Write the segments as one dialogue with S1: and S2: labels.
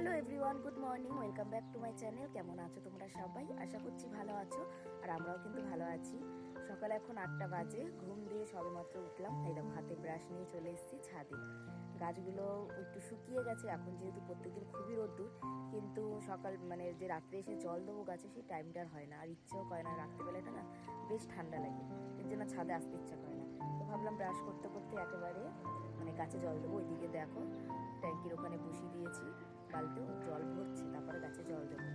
S1: Hello everyone good morning welcome back to my channel কেমন আছো তোমরা সবাই? আশা করছি ভালো আছো, আর আমরাও কিন্তু ভালো আছি। সকালে এখন আটটা বাজে, ঘুম দিয়ে সবেমাত্র উঠলাম এই হাতে ব্রাশ নিয়ে চলে এসেছি ছাদে। গাছগুলো একটু শুকিয়ে গেছে, এখন যেহেতু প্রত্যেকদিন খুবই রোদ্দুর, কিন্তু সকাল মানে যে রাত্রে এসে জল দেবো গাছে, সেই টাইমটার হয় না। আর ইচ্ছেও করে না, রাত্রিবেলাটা না বেশ ঠান্ডা লাগে, এর জন্য ছাদে আসতে ইচ্ছা করে না। তো ভাবলাম ব্রাশ করতে করতে একেবারে মানে গাছে জল দেবো, ওইদিকে দেখো, ট্যাঙ্কির ওখানে বসিয়ে দিয়েছি। বালতিও জল ভরছে, তারপরে গাছে জল দেবো।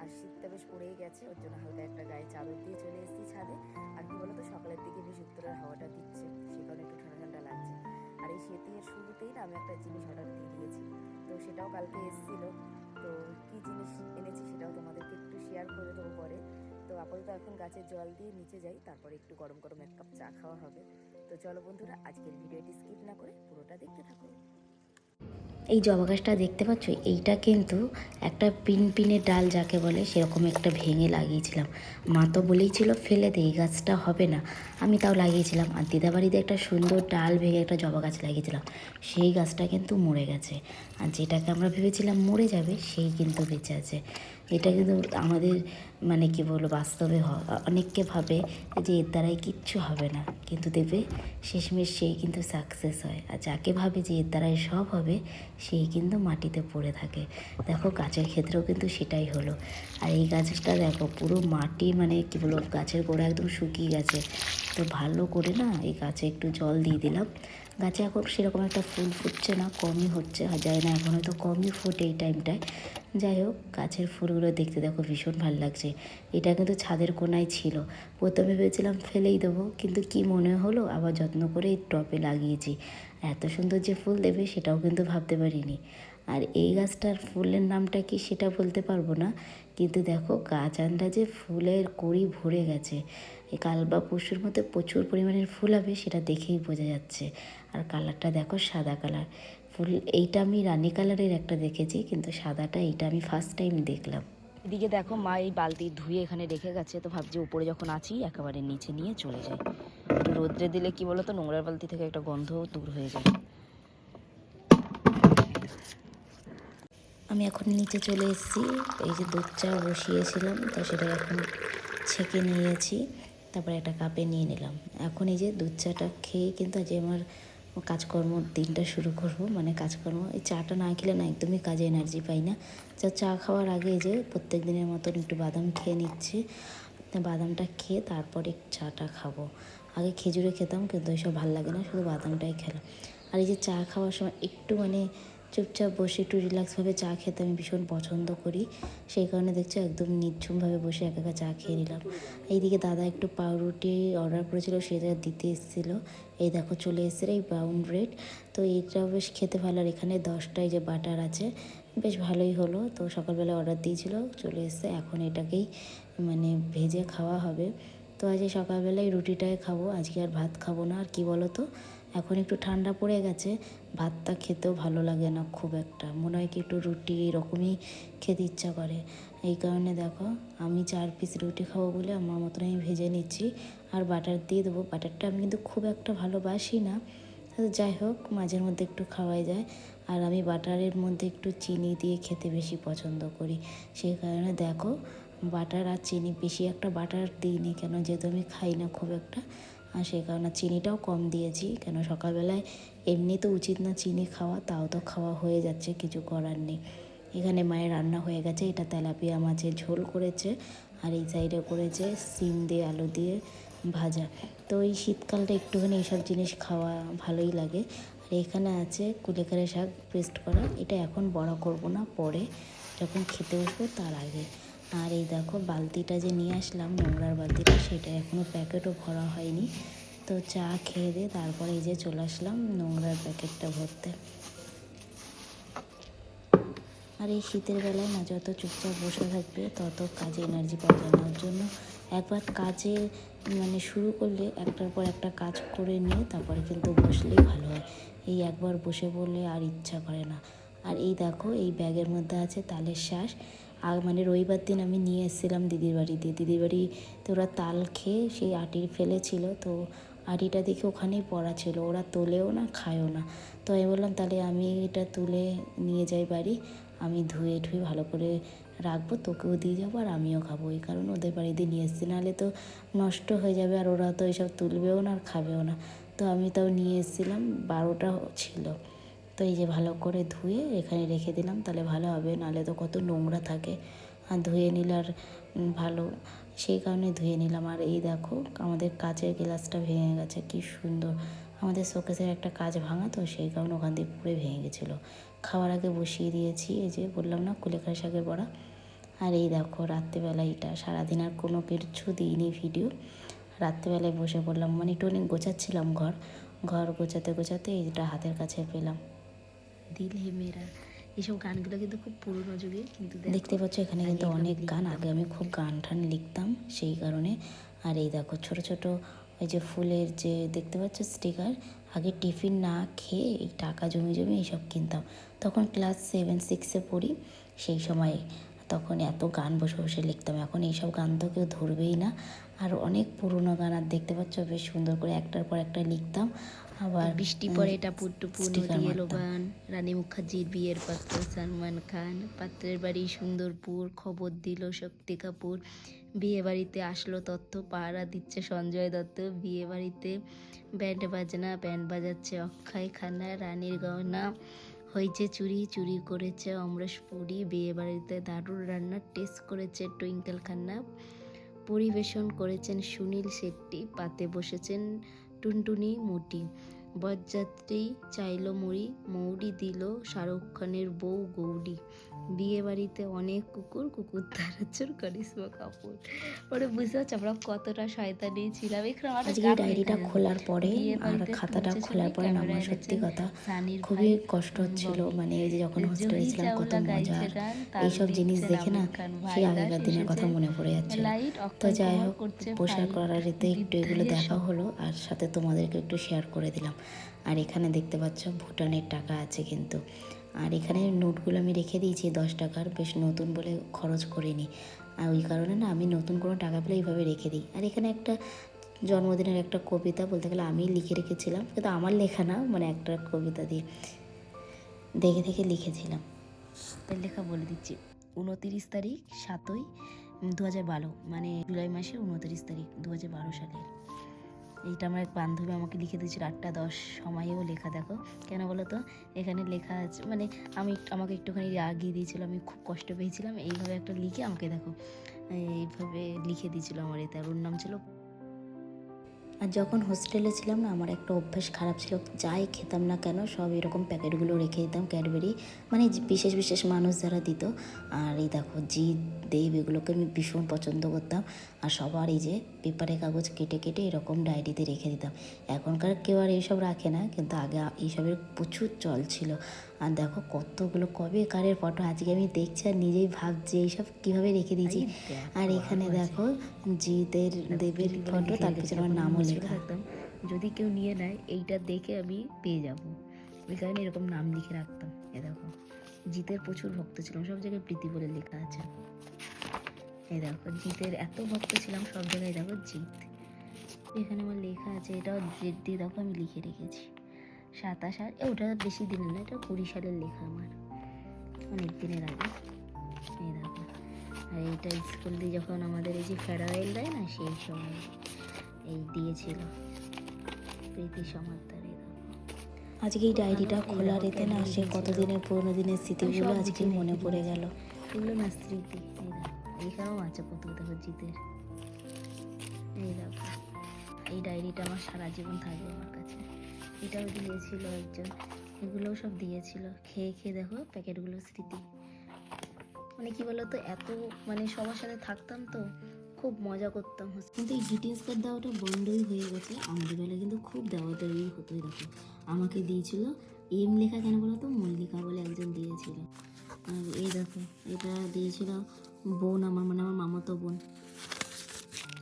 S1: আর শীতটা বেশ পড়েই গেছে, ওর জন্য হালকা একটা গায়ে চাদর দিয়ে চলে এসেছি ছাদে। আর কি বলতো, সকালের দিকে বেশ উত্তরের হাওয়াটা দিচ্ছে, সে কারণে একটু ঠান্ডা ঠান্ডা লাগছে। আর এই শীতের শুরুতেই না আমি একটা জিনিস অর্ডার দিয়ে দিয়েছি। তো সেটাও কালকে এসেছিল। তো কী জিনিস এনেছি সেটাও তোমাদেরকে একটু শেয়ার করে দেবো পরে। তো আপাতত এখন গাছে জল দিয়ে নিচে যাই, তারপরে একটু গরম গরম এক কাপ চা খাওয়া হবে। তো চলো বন্ধুরা, আজকের ভিডিওটি স্কিপ না করে পুরোটা দেখতে থাকো।
S2: এই জবা গাছটা দেখতে পাচ্ছ, এইটা কিন্তু একটা পিন পিনের ডাল যাকে বলে সেরকম একটা ভেঙে লাগিয়েছিলাম। মা তো বলেই ছিল, ফেলে দে, এই গাছটা হবে না। আমি তাও লাগিয়েছিলাম। আর দিদাবাড়িতে একটা সুন্দর ডাল ভেঙে একটা জবা গাছ লাগিয়েছিলাম। সেই গাছটা কিন্তু মরে গেছে। আর যেটাকে আমরা ভেবেছিলাম মরে যাবে, সেই কিন্তু বেঁচে আছে। এটা কিন্তু আমাদের মানে কি বলব, বাস্তবে অনেককে ভাবে যে এর দ্বারাই কিচ্ছু হবে না। কিন্তু দেবে, শেষমেশ সেই কিন্তু সাকসেস হয়। আর যাকে ভাবে যে এর দ্বারাই সব হবে, সেই কিন্তু মাটিতে পড়ে থাকে। দেখো, গাছের ক্ষেত্রেও কিন্তু সেটাই হলো। আর এই গাছটা দেখো, পুরো মাটি মানে কি বলব, গাছের গোড়া একদম শুকিয়ে গেছে। তো ভালো করে না এই গাছে একটু জল দিয়ে দিলাম। গাছে এখন সেরকম একটা ফুল ফুটছে না, কমই হচ্ছে, আর যায় না, এখন হয়তো কমই ফোটে এই টাইমটায় যাই হোক, গাছের ফুলগুলো দেখতে দেখো, ভীষণ ভালো লাগছে। এটা কিন্তু ছাদের কোনায় ছিল। প্রথমে ভেবেছিলাম ফেলেই দেবো, কিন্তু কি মনে হলো? আবার যত্ন করে এই টপে লাগিয়েছি। এত সুন্দর যে ফুল দেবে, সেটাও কিন্তু ভাবতে পারিনি। আর এই গাছটার ফুলের নামটা কি সেটা বলতে পারব না? কিন্তু দেখো, গাছ আনটা যে ফুলের কড়ি ভরে গেছে। এই কাল বা পরশুর মধ্যে প্রচুর পরিমাণের ফুল হবে সেটা দেখেই বোঝা যাচ্ছে। আর কালারটা দেখো সাদা কালার। ফুল এইটা আমি রানি কালারের একটা দেখেছি কিন্তু সাদাটা এইটা আমি ফার্স্ট টাইম দেখলাম।
S1: এদিকে দেখো মা এই বালতি ধুয়ে এখানে রেখে গেছে তো ভাবছি উপরে যখন আছি একেবারে নিচে নিয়ে চলে যাই। একটু রোদ্রে দিলে কি বলতো নোংরার বালতি থেকে একটা গন্ধ দূর হয়ে যায়।
S2: আমি এখন নিচে চলে এসেছি এই যে দুধ চা বসিয়েছিলাম তো সেটা এখন ছেঁকে নিয়েছি। তারপরে একটা কাপে নিয়ে নিলাম। এখন এই যে দুধ চাটা খেয়ে কিন্তু আজ আমার কাজকর্ম দিনটা শুরু করব। মানে কাজকর্ম, এই চাটা না খেলে না একদমই কাজে এনার্জি পাই না। যা চা খাওয়ার আগে যে প্রত্যেক দিনের মতন একটু বাদাম খেয়ে নিচ্ছি। বাদামটা খেয়ে তারপরে চাটা খাব। আগে খেজুরে খেতাম, কিন্তু ওইসব ভালো লাগে না, শুধু বাদামটাই খেলাম। আর এই যে চা খাওয়ার সময় একটু মানে চুপচাপ বসে একটু রিল্যাক্সভাবে চা খেতে আমি ভীষণ পছন্দ করি। সেই কারণে দেখছ একদম নির্ঝুমভাবে বসে একা একা চা খেয়ে নিলাম। এইদিকে দাদা একটু পাউরুটি অর্ডার করেছিল সেটা দিতে এসেছিল। এই দেখো চলে এসেছে এই ব্রাউন ব্রেড। তো এইটাও বেশ খেতে ভালো, আর এখানে দশটায় যে বাটার আছে, বেশ ভালোই হলো। তো সকালবেলা অর্ডার দিয়েছিল, চলে এসছে। এখন এটাকেই মানে ভেজে খাওয়া হবে। তো আজ সকালবেলায় রুটিটাই খাব, আজকে আর ভাত খাব না। আর কি বলো তো? এখন একটু ঠান্ডা পড়ে গেছে, ভাতটা খেতেও ভালো লাগে না খুব একটা। মনে হয় কি একটু রুটি এরকমই খেতে ইচ্ছা করে। এই কারণে দেখো, আমি চার পিস রুটি খাব বলে আমার মতন আমি ভেজে নিচ্ছি। আর বাটার দিয়ে দেবো। বাটারটা আমি কিন্তু খুব একটা ভালোবাসি না। যাই হোক মাঝের মধ্যে একটু খাওয়াই যায়। আর আমি বাটারের মধ্যে একটু চিনি দিয়ে খেতে বেশি পছন্দ করি। সেই কারণে দেখো, বাটার আর চিনি, বেশি একটা বাটার দিইনি কেন? যেহেতু আমি খাই না খুব একটা। আর সেই কারণে চিনিটাও কম দিয়েছি। কেন সকালবেলায় এমনি তো উচিত না চিনি খাওয়া, তাও তো খাওয়া হয়ে যাচ্ছে, কিছু করার নেই। এখানে মায়ের রান্না হয়ে গেছে, এটা তেলাপিয়া মাছের ঝোল করেছে আর এই সাইডে করেছে সিম দিয়ে আলু দিয়ে ভাজা। তো এই শীতকালটা একটুখানি এইসব জিনিস খাওয়া ভালোই লাগে। আর এখানে আছে কুলেখাড়া শাক পেস্ট করা, এটা এখন বড়া করব না, পরে যখন খেতে বসবো তার আগে। আর এই দেখো বালতিটা যে নিয়ে আসলাম, নোংরার বালতিটা, সেটা এখনও প্যাকেটও ভরা হয়নি। তো চা খেয়ে দিয়ে তারপরে এই যে চলে আসলাম নোংরার প্যাকেটটা ভরতে। আর এই শীতের বেলায় না যত চুপচাপ বসে থাকবে, তত কাজে এনার্জি পাওয়া যায় না জন্য একবার কাজে মানে শুরু করলে একটার পর একটা কাজ করে নিয়ে, তারপরে কিন্তু বসলেই ভালো হয়। এই একবার বসে পড়লে আর ইচ্ছা করে না। আর এই দেখো, এই ব্যাগের মধ্যে আছে তালের শ্বাস আর মানে রবিবার দিন আমি নিয়ে এসেছিলাম দিদির বাড়িতে। দিদির বাড়িতে ওরা তাল খেয়ে সেই আটি ফেলেছিল, তো আটিটা দেখে ওখানেই পড়া ছিল। ওরা তোলেও না, খায়ও না। তো আমি বললাম, তাহলে আমি এটা তুলে নিয়ে যাই বাড়ি। আমি ধুয়ে ঠুয়ে ভালো করে রাখব, তোকেও দিয়ে যাব আর আমিও খাব। এই কারণে ওদের বাড়িতে নিয়ে এসেছি। নাহলে তো নষ্ট হয়ে যাবে আর ওরা তো এসব তুলবেও না আর খাবেও না। তো আমি তাও নিয়ে এসেছিলাম, বারোটা ছিল। তো এই যে ভালো করে ধুয়ে এখানে রেখে দিলাম, তাহলে ভালো হবে। নাহলে তো কত নোংরা থাকে। আর ধুয়ে নিলে আর ভালো। সেই কারণে ধুয়ে নিলাম। আর এই দেখো, আমাদের কাচের গ্লাসটা ভেঙে গেছে, কি সুন্দর। আমাদের শোকেসের একটা কাজ ভাঙা তো, সেই কারণে ওখান দিয়ে পুরো ভেঙে গেছিল। খাওয়ার আগে বসিয়ে দিয়েছি, এই যে বললাম না কুলেখাড়া শাকের বড়া। আর এই দেখো, রাত্রেবেলা এটা সারাদিন আর কোনো কিছু দিইনি ভিডিও। রাত্রেবেলায় বসে পড়লাম। মানে একটু অনেক গোছাচ্ছিলাম ঘর। ঘর গোছাতে গোছাতে এইটা হাতের কাছে পেলাম।
S3: দিল হে মেরা। এইসব গানগুলো কিন্তু খুব পুরনো যুগে কিন্তু
S2: দেখতে পাচ্ছ এখানে কিন্তু অনেক গান। আগে আমি খুব গান টান লিখতাম সেই কারণে। আর এই দেখো ছোট ছোট ওই যে ফুলের যে দেখতে পাচ্ছ স্টিকার আগে টিফিন না খেয়ে এই টাকা জমি জমি এইসব কিনতাম। তখন ক্লাস সেভেন সিক্সে পড়ি সেই সময় তখন এত গান বসে বসে লিখতাম। এখন এইসব গান তো কেউ ধরবেই না। আর অনেক পুরোনো গান আর দেখতে পাচ্ছ বেশ সুন্দর করে একটার পর একটা লিখতাম। আবার
S3: বৃষ্টি পরে এটা পুট্টু
S2: sticker
S3: নদী এলো। গান রানী মুখার্জির বিয়ের পাত্র সালমান খান পাত্রের বাড়ি সুন্দরপুর খবর দিল শক্তি কাপুর। বিয়ে বাড়িতে আসলো তথ্য পাহারা দিচ্ছে সঞ্জয় দত্ত। বিয়ে বাড়িতে ব্যান্ড বাজনা ব্যান্ড বাজাচ্ছে অক্ষয় খান্না রানীর গহনা হয়েছে চুরি চুরি করেছে অমরেশ পুরী। বিয়ে বাড়িতে দারুণ রান্নার টেস্ট করেছে টুইঙ্কেল খান্না। পরিবেশন করেছেন সুনীল শেট্টি। পাতে বসেছেন টুনটুনি মুটি বরযাত্রী চাইলো মুড়ি মৌরি দিল শাহরুখ খানের বউ গৌরী। বিয়ে বাড়িতে অনেক কুকুর কুকুর তারাচুর করিশ্মা কাপুর। ওরে বুঝতে পারছ আমরা কতটা শয়তানি ছিলাম। এখানে
S2: আজকে ডায়েরিটা খোলার পরে আর খাতাটা খোলার পরে আমার সত্যি কথা খুবই কষ্ট হচ্ছিল। মানে এই যে যখন হোস্টেলে ছিলাম কত মজা। এইসব জিনিস দেখে না সেই আগেকার দিনের কথা মনে পড়ে যাচ্ছে তো যাই হোক পোশাক করার এতে একটু এগুলো দেখা হলো আর সাথে তোমাদেরকে একটু শেয়ার করে দিলাম। আর এখানে দেখতে পাচ্ছ ভুটানের টাকা আছে কিন্তু। আর এখানে নোটগুলো আমি রেখে দিয়েছি দশ টাকার, বেশ নতুন বলে খরচ করিনি আর ওই কারণে না আমি নতুন কোনো টাকা পেলে এইভাবে রেখে দিই। আর এখানে একটা জন্মদিনের একটা কবিতা বলতে গেলে আমি লিখে রেখেছিলাম, কিন্তু আমার লেখা না মানে একটা কবিতা দিয়ে দেখে দেখে লিখেছিলাম।
S3: এর লেখা বলে দিচ্ছি। উনতিরিশ তারিখ সাতই দু হাজার বারো মানে জুলাই মাসে উনতিরিশ তারিখ দু হাজার বারো সালের। এইটা আমার এক বান্ধবী আমাকে লিখে দিয়েছিল আটটা দশ সময়েও লেখা, দেখো। কেন বলো তো এখানে লেখা আছে মানে আমি আমাকে একটুখানি আগিয়ে দিয়েছিল, আমি খুব কষ্ট পেয়েছিলাম। এইভাবে একটা লিখে আমাকে দেখো, এইভাবে লিখে দিয়েছিল আমার এতে, আর ওর নাম ছিল
S2: আর যখন হোস্টেলে ছিলাম না, আমার একটা অভ্যাস খারাপ ছিল, যাই খেতাম না কেন, সব এরকম প্যাকেটগুলো রেখে দিতাম ক্যাডবেরি মানে বিশেষ বিশেষ মানুষ যারা দিত। আর এই দেখো, জিৎ, দেব, এগুলোকে আমি ভীষণ পছন্দ করতাম। আর সবার এই যে পেপারে কাগজ কেটে কেটে এরকম ডায়েরিতে রেখে দিতাম। এখনকার কেউ আর এইসব রাখে না, কিন্তু আগে এইসবের প্রচুর চল ছিল। আর দেখো কতগুলো কবে কারের ফটো আজকে আমি দেখছি আর নিজেই ভাবছি এইসব কীভাবে রেখে দিয়েছি। আর এখানে দেখো জিতের দেবের ফটো তার। পিছনে আমার নামও লেখা।
S3: যদি কেউ নিয়ে নেয় এইটা দেখে আমি পেয়ে যাব। ওই কারণে এরকম নাম লিখে রাখতাম। এ দেখো জিতের প্রচুর ভক্ত ছিলাম সব জায়গায় প্রীতি বলে লেখা আছে। এই দেখো জিতের এত ভক্ত ছিলাম সব জায়গায় দেখো জিত। এখানে আমার লেখা আছে এটাও জেদ দিয়ে দেখো আমি লিখে রেখেছি। সাতাশ আর ওটা বেশি দিনের না এটা কুড়ি সালের লেখা আমার অনেক দিনের আগে। এই দেখো আর এইটা স্কুল দিয়ে যখন আমাদের এই যে ফেয়ারওয়েল দেয় না সেই সময় এই দিয়েছিল প্রীতি সমাদ্দার এই
S2: আজকে এই ডায়েরিটা খোলা রেতে না সে। কতদিনের পুরোনো দিনের স্মৃতিগুলো আজকে মনে পড়ে গেল।
S3: এগুলো না স্মৃতি এখানেও আছে কত দেখো জিতের এই দেখো এই ডায়েরিটা আমার সারা জীবন থাকবে আমার কাছে। এটাও দিয়েছিল একজন। এগুলোও সব দিয়েছিল। খেয়ে খেয়ে দেখো প্যাকেটগুলো স্মৃতি। মানে কি বলতো, এত মানে সবার সাথে থাকতাম তো, খুব মজা করতাম।
S2: কিন্তু এই গ্রিটিংস কার্ড দেওয়াটা বন্ধই হয়ে গেছে। আমাদের বেলায় কিন্তু খুব দেওয়া দেওয়াই হতোই দেখো। আমাকে দিয়েছিল এম লেখা কেন বলো তো? মল্লিকা বলে একজন দিয়েছিল। আর এই দেখো, এটা দিয়েছিল বোন আমার মানে আমার মামাতো বোন।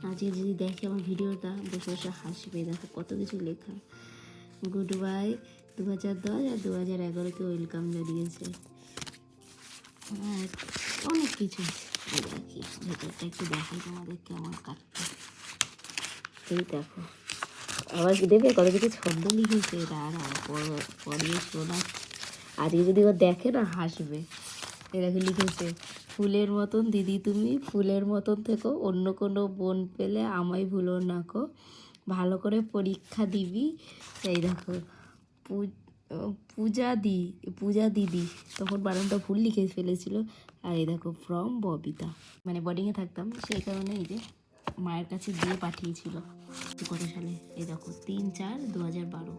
S2: আজকে যদি দেখে আমার ভিডিওটা বসে বসে হাসবে। দেখো কত কিছু লেখা। গুড বাই দু হাজার দশ আর দু হাজার এগারোকে ওয়েলকাম জানিয়েছে। আর অনেক কিছু দেখি, ভেতরটা একটু দেখাই তোমাদের কেমন কাটছে। এই দেখো, আবার দেবে কত কিছু ছন্দ লিখেছে। দাঁড়া পড়িয়ে শোনা আজকে যদি ও দেখে না, হাসবে। এরকম লিখেছে, ফুলের মতন দিদি তুমি, ফুলের মতন থেকো, অন্য কোনো বোন পেলে আমায় ভুলো না কো। ভালো করে পরীক্ষা দিবি। এই দেখো, পূজা দি, পূজা দিদি তখন বানানটা ভুল লিখে ফেলেছিল। আর এই দেখো ফ্রম ববিতা। মানে বোর্ডিংয়ে থাকতাম, সেই কারণে এই যে মায়ের কাছে দিয়ে পাঠিয়েছিল। কত সালে? এই দেখো, তিন চার দু হাজার বারো।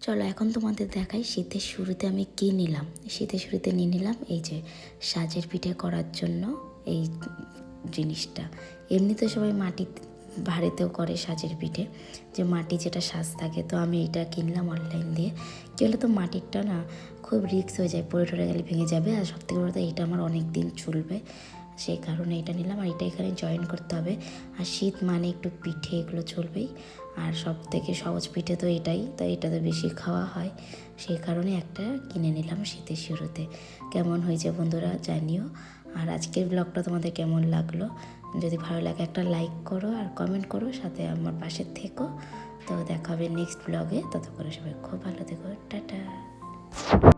S2: চলো, এখন তোমাদের দেখাই শীতের শুরুতে আমি কী নিলাম। শীতের শুরুতে নিয়ে নিলাম এই যে সাজের পিঠে করার জন্য এই জিনিসটা। এমনিতে সবাই মাটি ভাড়েতেও করে সাজের পিঠে, যে মাটি যেটা সাজ থাকে, তো আমি এটা কিনলাম অনলাইন দিয়ে। কী হলো তো মাটিরটা না খুব রিক্স হয়ে যায়, পড়ে টরে গেলে ভেঙে যাবে। আর সব থেকে বড় কথা এটা আমার অনেক দিন চলবে, সেই কারণে এটা নিলাম। আর এটা এখানে জয়েন করতে হবে। আর শীত মানে একটু পিঠে, এগুলো চলবেই। আর সব থেকে সহজ পিঠে তো এটাই তাই এটা তো বেশি খাওয়া হয়। সেই কারণে একটা কিনে নিলাম শীতের শুরুতে কেমন হয়েছে বন্ধুরা জানিও। আর আজকের ব্লগটা তোমাদের কেমন লাগল? যদি ভালো লাগে একটা লাইক করো আর কমেন্ট করো, সাথে আমার পাশে থেকো। তো দেখা হবে নেক্সট ব্লগে ততক্ষণে সবাই খুব ভালো থেকো। টাটা।